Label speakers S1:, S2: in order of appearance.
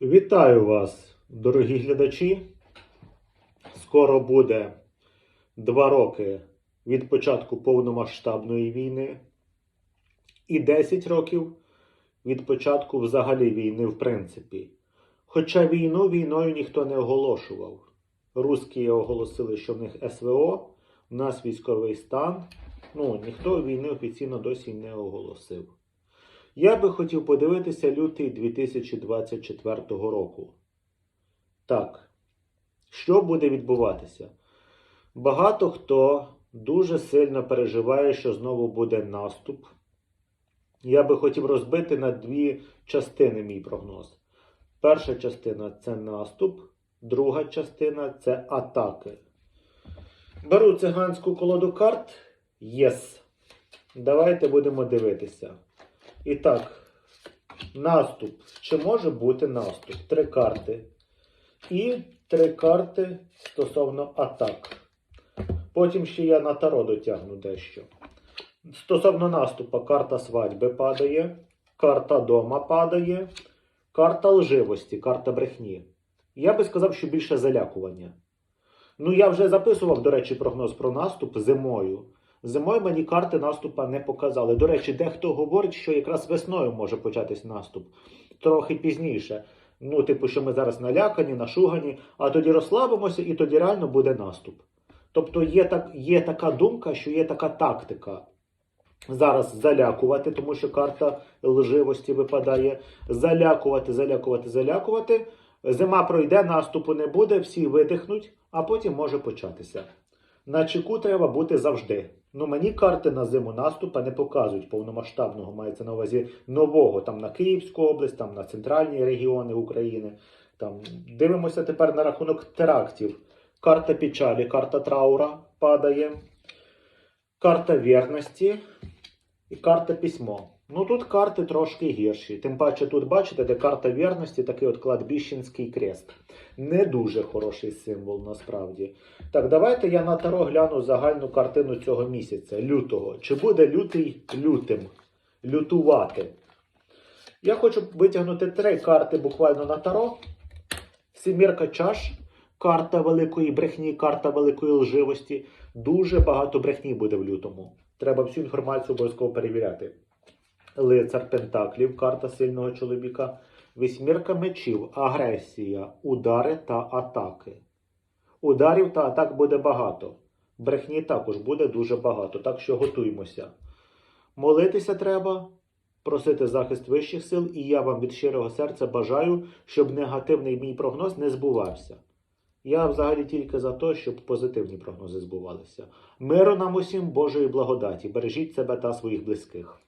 S1: Вітаю вас, дорогі глядачі. Скоро буде два роки від початку повномасштабної війни і 10 років від початку взагалі війни, в принципі. Хоча війну війною ніхто не оголошував. Русські оголосили, що в них СВО, в нас військовий стан. Ну, ніхто війни офіційно досі не оголосив. Я би хотів подивитися лютий 2024 року. Так, що буде відбуватися? Багато хто дуже сильно переживає, що знову буде наступ. Я би хотів розбити на дві частини мій прогноз. Перша частина це наступ, друга частина це атаки. Беру циганську колоду карт. Єс. Давайте будемо дивитися. І так, наступ. Чи може бути наступ? Три карти. І три карти стосовно атак. Потім ще я на таро дотягну дещо. Стосовно наступу, карта свадьби падає, карта дома падає, карта лживості, карта брехні. Я би сказав, що більше залякування. Ну, я вже записував, до речі, прогноз про наступ зимою. Зимою мені карти наступа не показали. До речі, дехто говорить, що якраз весною може початись наступ. Трохи пізніше. Ну, типу, що ми зараз налякані, нашугані, а тоді розслабимося і тоді реально буде наступ. Тобто є, так, є така думка, що є така тактика. Зараз залякувати, тому що карта лживості випадає. Залякувати, залякувати, залякувати. Зима пройде, наступу не буде, всі видихнуть, а потім може початися. На чеку треба бути завжди. Ну мені карти на зиму наступа не показують повномасштабного, мається на увазі нового там на Київську область, там на центральні регіони України. Там дивимося тепер на рахунок терактів. Карта печалі, карта траура падає, карта вірності і карта письмо. Ну тут карти трошки гірші. Тим паче тут бачите, де карта вірності, такий от кладбіщенський крест. Не дуже хороший символ насправді. Так, давайте я на таро гляну загальну картину цього місяця, лютого. Чи буде лютий лютим? Лютувати. Я хочу витягнути три карти буквально на таро. Сімірка чаш, карта великої брехні, карта великої лживості. Дуже багато брехні буде в лютому. Треба всю інформацію обов'язково перевіряти. Лицар Пентаклів, карта сильного чоловіка. Вісьмірка мечів, агресія, удари та атаки. Ударів та атак буде багато. Брехні також буде дуже багато, так що готуймося. Молитися треба, просити захист вищих сил, і я вам від щирого серця бажаю, щоб негативний мій прогноз не збувався. Я взагалі тільки за те, щоб позитивні прогнози збувалися. Миру нам усім, Божої благодаті. Бережіть себе та своїх близьких.